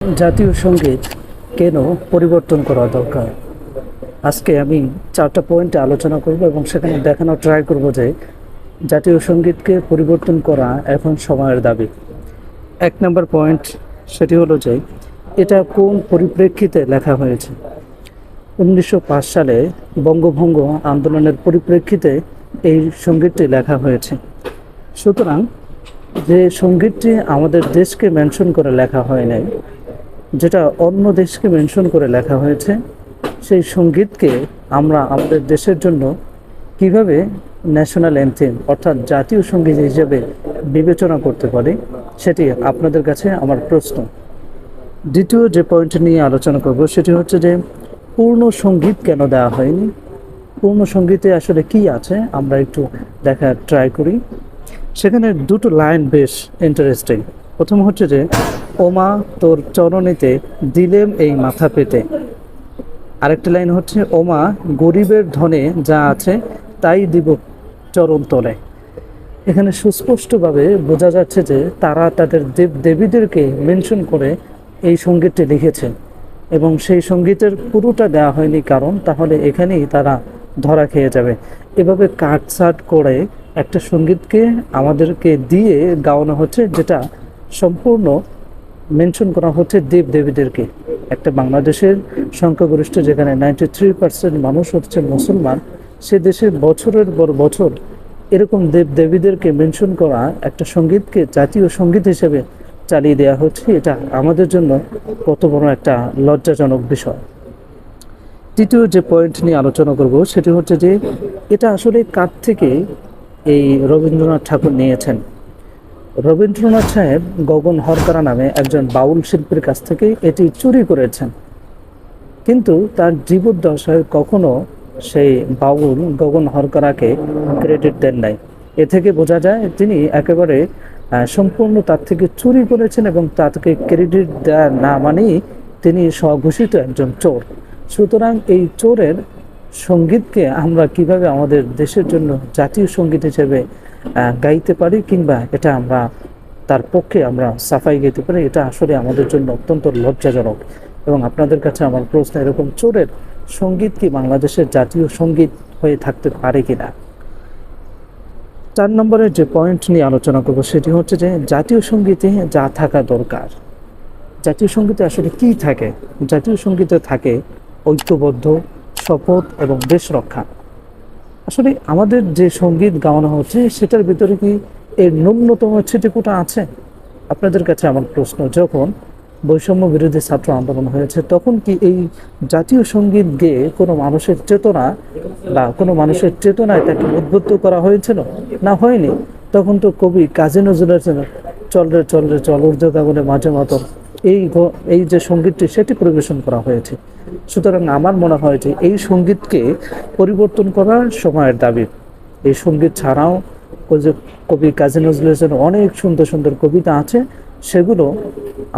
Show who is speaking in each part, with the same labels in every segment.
Speaker 1: জাতীয় সংগীত কেন পরিবর্তন করা দরকার? আজকে আমি চারটা পয়েন্টে আলোচনা করব এবং সেখানে দেখানোর ট্রাই করব যে জাতীয় সঙ্গীতকে পরিবর্তন করা এখন সময়ের দাবি। এক নম্বর পয়েন্ট সেটি হলো যে এটা কোন পরিপ্রেক্ষিতে লেখা হয়েছে? উনিশশো পাঁচ সালে বঙ্গভঙ্গ আন্দোলনের পরিপ্রেক্ষিতে এই সঙ্গীতটি লেখা হয়েছে। সুতরাং যে সঙ্গীতটি আমাদের দেশকে মেনশন করে লেখা হয় নাই যেটা অন্য দেশকে মেনশন করে লেখা হয়েছে, সেই সঙ্গীতকে আমরা আমাদের দেশের জন্য কীভাবে ন্যাশনাল অ্যান্থেম অর্থাৎ জাতীয় সংগীত হিসেবে বিবেচনা করতে পারি, সেটি আপনাদের কাছে আমার প্রশ্ন। দ্বিতীয় যে পয়েন্ট নিয়ে আলোচনা করব, সেটি হচ্ছে যে পূর্ণ সংগীত কেন দেওয়া হয়নি? পূর্ণ সঙ্গীতে আসলে কি আছে? আমরা একটু দেখার ট্রাই করি। সেখানে দুটো লাইন বেশ ইন্টারেস্টিং প্রথম হচ্ছে যে, ওমা, তোর চরণেতে দিলেম এই মাথা পেতে। আরেকটা লাইন হচ্ছে, ওমা, গরিবের ধনে যা আছে তাই দিব চরণ তলে। এখানে সুস্পষ্টভাবে বোঝা যাচ্ছে যে, তারা তাদের দেব দেবীদেরকে মেনশন করে এই সঙ্গীতটি লিখেছেন। এবং সেই সঙ্গীতের পুরোটা দেওয়া হয়নি কারণ, তাহলে এখানেই তারা ধরা খেয়ে যাবে। এভাবে কাটসাট করে একটা সঙ্গীতকে আমাদেরকে দিয়ে গাওয়ানো হচ্ছে, যেটা সম্পূর্ণ মেনশন করা হচ্ছে দেব দেবীদেরকে। একটা বাংলাদেশের সংখ্যাগরিষ্ঠ যেখানে নাইনটি থ্রি পার্সেন্ট মানুষ হচ্ছে মুসলমান, সে দেশে বছরের পর বছর এরকম দেব দেবীদেরকে মেনশন করা একটা সঙ্গীতকে জাতীয় সংগীত হিসেবে চালিয়ে দেওয়া হচ্ছে। এটা আমাদের জন্য কত বড় একটা লজ্জাজনক বিষয়। তৃতীয় যে পয়েন্ট নিয়ে আলোচনা করব সেটি হচ্ছে যে, এটা আসলে কার থেকে এই রবীন্দ্রনাথ ঠাকুর নিয়েছেন? রবীন্দ্রনাথ সাহেব গগন হরকারা নামে একজন বাউল শিল্পীর কাছ থেকে এটি চুরি করেছেন। কিন্তু তার জীবদ্দশায় কখনো সেই বাউল গগন হরকারাকে ক্রেডিট দেন নাই। এ থেকে বোঝা যায় তিনি একেবারে সম্পূর্ণ তার থেকে চুরি করেছেন এবং তাকে ক্রেডিট দেওয়া না মানেই তিনি স্বঘোষিত একজন চোর। সুতরাং এই চোরের সঙ্গীতকে আমরা কীভাবে আমাদের দেশের জন্য জাতীয় সংগীত হিসেবে গাইতে পারি কিংবা এটা আমরা তার পক্ষে আমরা সাফাই গাইতে পারি, এটা আসলে আমাদের জন্য অত্যন্ত লজ্জাজনক। এবং আপনাদের কাছে আমার প্রশ্ন, এরকম চোরের সংগীত কি বাংলাদেশের জাতীয় সংগীত হয়ে থাকতে পারে কিনা? চার নম্বরের যে পয়েন্ট নিয়ে আলোচনা করব সেটি হচ্ছে যে, জাতীয় সঙ্গীতে যা থাকা দরকার। জাতীয় সঙ্গীতে আসলে কি থাকে? জাতীয় সঙ্গীতে থাকে ঐক্যবদ্ধ শপথ এবং দেশ রক্ষা। আসলে আমাদের যে সংগীত গাওয়ানো হচ্ছে, সেটার ভিতরে কি এর ন্যূনতম ছিটেফোঁটা আছে? আপনাদের কাছে আমার প্রশ্ন, যখন বৈষম্য বিরোধী ছাত্র আন্দোলন হয়েছে, তখন কি এই জাতীয় সংগীত গেয়ে কোনো মানুষের চেতনা বা কোনো মানুষের চেতনায় তাকে উদ্বুদ্ধ করা হয়েছিল? না, হয়নি। তখন তো কবি কাজী নজরুল চল রে, চল ঊর্ধ্ব গগনে মাঝে মতো এই এই যে সঙ্গীতটি, সেটি পরিবেশন করা হয়েছে। সুতরাং আমার মনে হয় যে এই সঙ্গীতকে পরিবর্তন করার সময়ের দাবি। এই সংগীত ছাড়াও যে কবি কাজী নজরুল জন্য অনেক সুন্দর সুন্দর কবিতা আছে, সেগুলো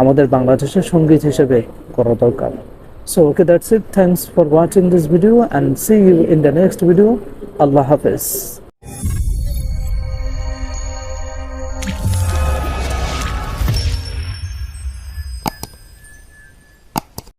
Speaker 1: আমাদের বাংলাদেশের সংগীত হিসেবে করা দরকার। So okay that's it thanks for watching this video and see you in the next video আল্লাহ হাফেজ।